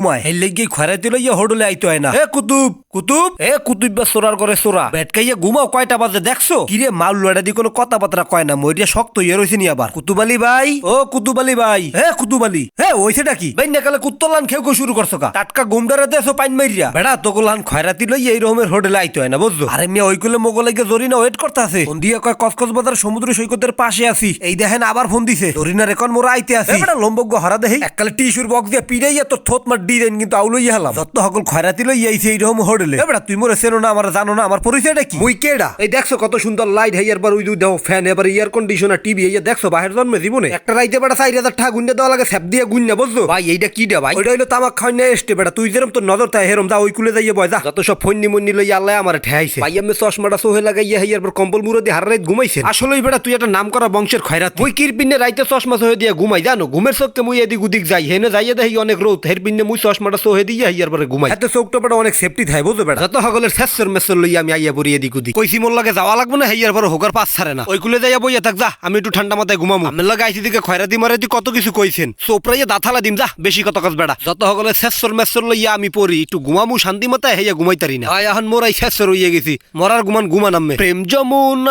মায় হেলে গিয়ে খয়রাতি লইয়া হোডলে আইতো হয় না এ, কুতুব কুতুব। এ, কুতুব বা সোরার করে সোরা বেটকাইয়া ঘুমাও কয়টা বাজে, দেখছ? কিরে মাল লড়া দি কোনো কথাবার্তা কয় না মরিয়া শক্ত ইয়ে রয়েছে নি আবার কুতুবালি ভাই ও কুতুবালি ভাই হে কুতুবালি। হে ওইছেটা কি? ভাই না কালে কুত্তলান খেউ খেউ শুরু করছ কা। টাটকা গুমডারে দেছো পাইন মাইরিয়া বেড়া তোগুলান খয়রাতি লইয়া এই রকমের হোটেলে আইতো হয় না বুঝছ? আরে মিয়া ওইগুলো মোগলাইকে জরিনা ওয়েট করতে আছে দিয়ে কয় কসকস বাজার সমুদ্র সৈকতের পাশে আছি। এই দেখেন আবার ফোন দিছে। জরিনার এখন মোরা আইতে আছি। এবারে লম্বজ্ঞ হরা দেহি এককালে টিস্যুর বক্স দিয়ে পিড়াইয়া তোর থোত মার ডি দেন কিন্তু আউলইয়া হলাম। যত সকল খয়রাতি লই আইছে এই রকম হোটেলে এবারে তুই মোরে চেনো না আমার জানো না আমার পরিচয়টা কি? মুই কেডা? এই দেখছ কত সুন্দর লাইট হেয়ার বার উই দাও ফ্যান এবার এয়ার কন্ডিশনার টিভি এই দেখছ বাহির জন্মে জীবনে? একটা রাইতে বেড়া চার হাজার টাকা গুন্ডে দেওয়া লাগে স্যাপ দিয়ে গুন্না বুঝছ? ভাই এইটা কি দে ভাই? ওইটা হইল তামাক খাই না এসতে বেড়া তুই যেরম তোর নজর তাই হেরম যা ওই কুলে যাইয়ে বয় যা। যত সব ফন্নি মন্নি লই আল্লাহ আমার ঠেহাইছে। ভাই আমি চশমাটা সোহে লাগাইয়া হেয়ার পর কম্বল মুড়ে দিয়ে হার রাত ঘুমাইছে। আসলেই বেড়া তুই একটা নাম করা বংশের খয়রাত। মুই কির পিনে রাইতে চশমা সোহে দিয়ে ঘুমাই জানো? ঘুমের চোখকে মুই এদিক উদিক যাই হেনে যাইয়ে দেখি অনেক রোদ হের পিনে মুই চশমাটা সোহে দিয়ে হেয়ার পরে ঘুমাই। এত চোখটা বেড়া অনেক সেফটি থাকে বুঝো যত সকলের শেষের মেসর লই আমি আইয়া পড়ি এদিক উদিক কইছি মোর লাগে যাওয়া লাগবে না হেয়ার পরে হোকার পাস ছাড়ে না। ওই কুলে যাইয়া বইয়া থাক যা আমি একটু ঠান্ডা মাথায় ঘুমামু। আমার লাগে আইসি দিকে খয়রাতি মারাতি কত কিছু কইছেন। সোপরাইয়া দাথালা দিম যা বেশি কত কাজ বেড়া। যত সকলের শেষর মেসর লইয়া আমি পড়ি একটু ঘুমামু শান্তি মাথায় হেয়া ঘুমাইতারি না। আয় এখন মোরাই শেষর হইয়া গেছি। মরার গুমান গুমান আম্মে প্রেম যমুনা